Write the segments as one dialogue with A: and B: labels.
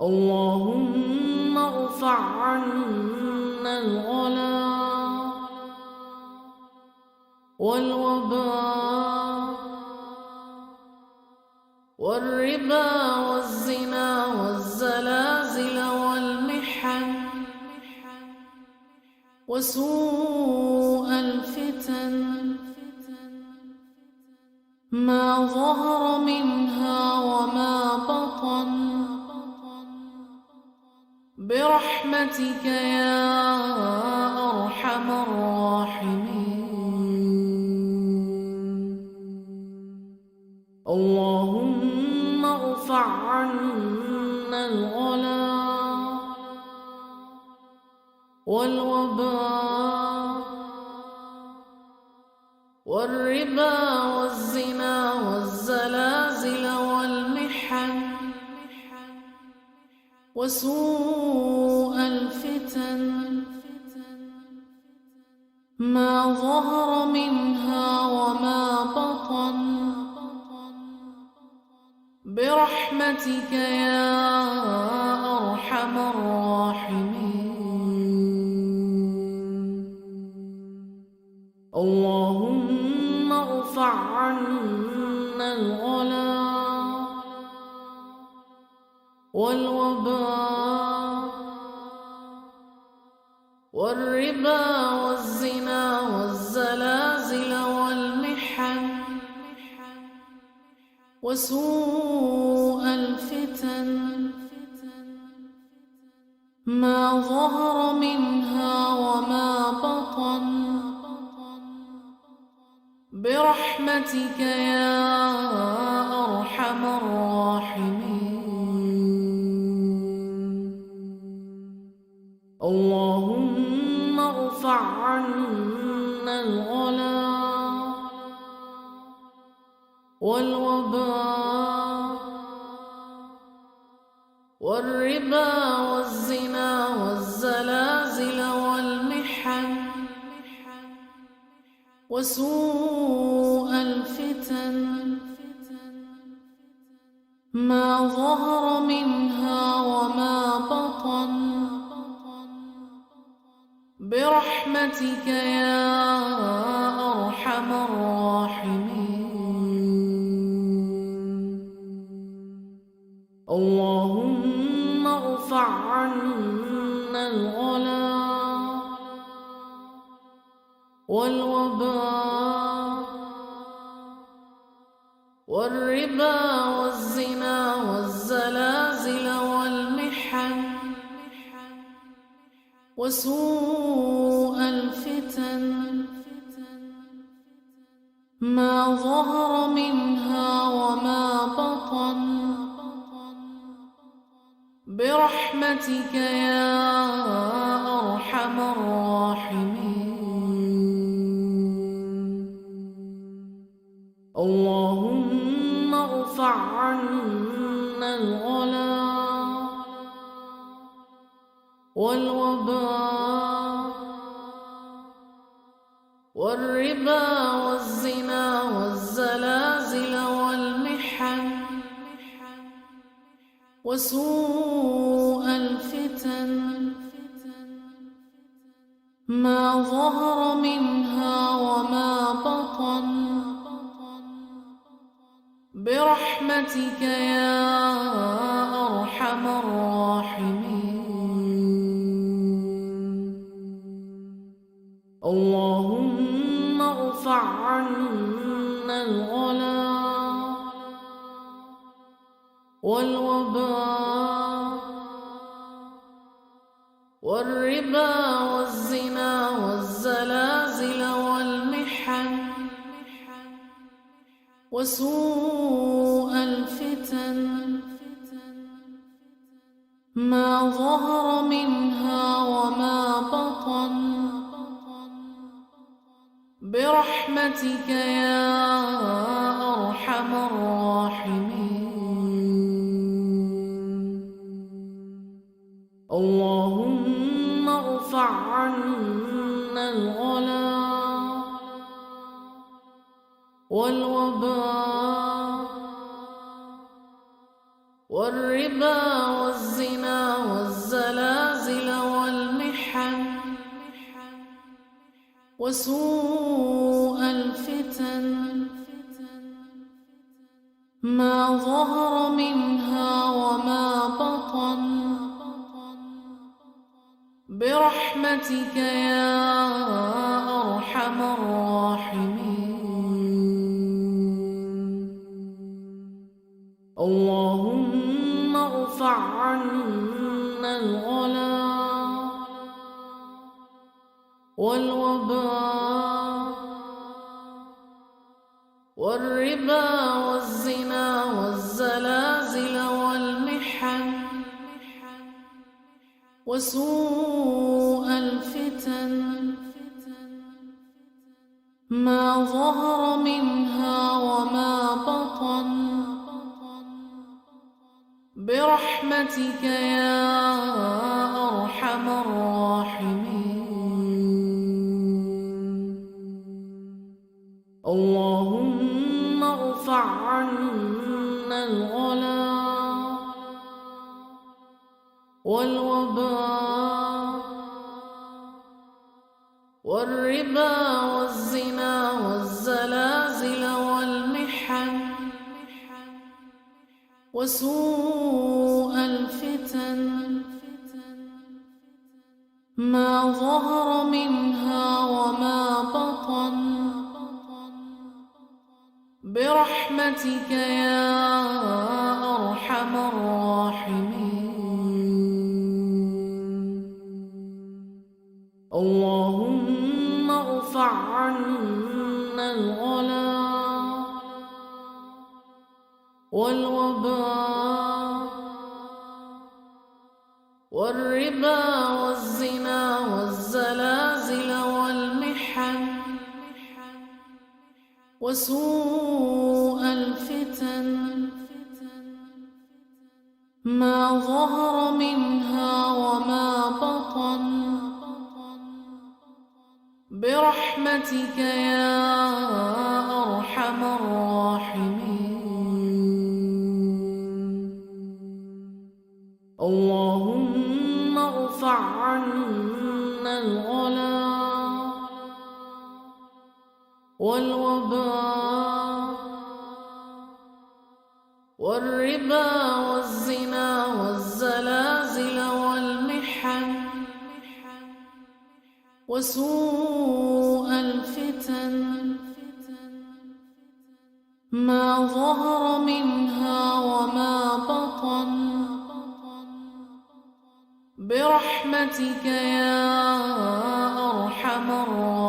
A: اللهم ارفع عنا الغلا والوباء والربا والزنا والزلازل والمحن وسوء الفتن ما ظهر منها وما بطن برحمتك يا أرحم الراحمين. اللهم ارفع عنا الغلا والوباء والربا والزنا وسوء الفتن ما ظهر منها وما بطن برحمتك يا أرحم الراحمين. اللهم ارفع عنا الغلا والوباء والربا والزنا والزلازل والمحن وسوء الفتن ما ظهر منها وما بطن برحمتك يا أرحم الراحمين. اللهم ارفع عنا الغلا والوباء والربا والزنا والزلازل والمحن وسوء الفتن ما ظهر منها برحمتك يا أرحم الراحمين. اللهم ارفع عنا الغلا والوباء والربا والزنا وسوء الفتن ما ظهر منها وما بطن. برحمتك يا والوباء والربا والزنا والزلازل والمحن وسوء الفتن ما ظهر منها وما بطن برحمتك يا والوباء والربا والزنا والزلازل والمحن وسوء الفتن ما ظهر منها وما بطن برحمتك يا أرحم الراحمين. والوباء والربا والزنا والزلازل والمحن وسوء الفتن ما ظهر منها وما بطن برحمتك يا أرحم الراحمين والوباء والربا والزنا والزلازل والمحن وسوء الفتن ما ظهر منها وما بطن برحمتك يا أرحم الراحمين والوباء والربا والزنا والزلازل والمحن وسوء الفتن ما ظهر منها وما بطن برحمتك يا أرحم الراحمين. والوباء والربا والزنا والزلازل والمحن وسوء الفتن ما ظهر منها وما بطن برحمتك يا أرحم الراحمين. والربا والزنا والزلازل والمحن وسوء الفتن ما ظهر منها وما بطن برحمتك يا أرحم الراحمين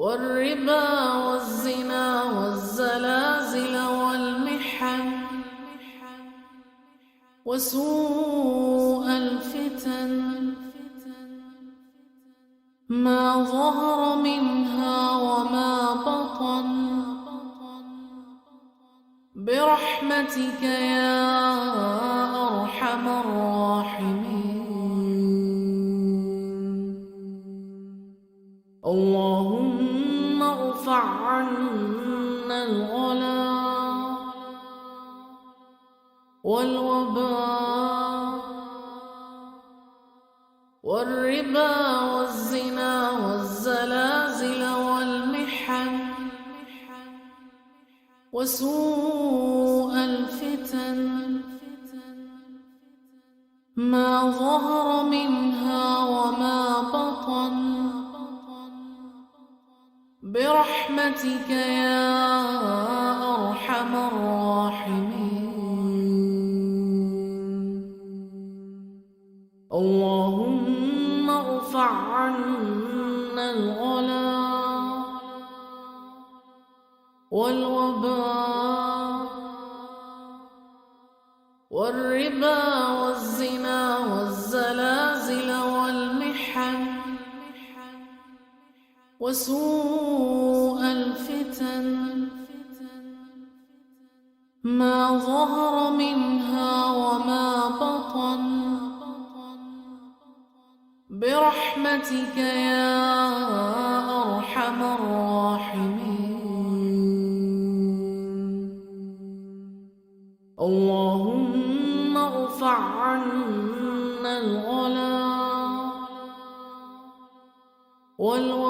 A: والربا والزنا والزلازل والمحن وسوء الفتن ما ظهر منها وما بطن برحمتك يا أرحم الراحمين. والوباء والربا والزنا والزلازل والمحن وسوء الفتن ما ظهر منها وما بطن برحمتك يا أرحم الراحمين. والوباء والربا والزنا والزلازل والمحن وسوء الفتن ما ظهر منها وما بطن برحمتك يا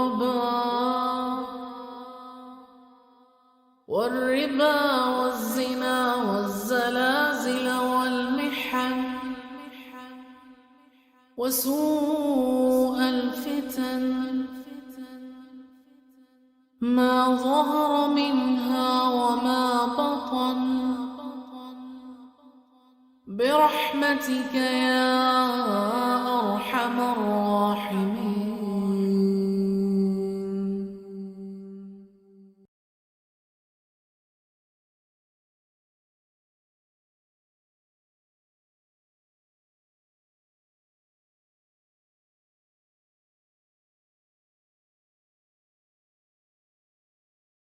A: والوباء والربا والزنا والزلازل والمحن وسوء الفتن ما ظهر منها وما بطن برحمتك يا أرحم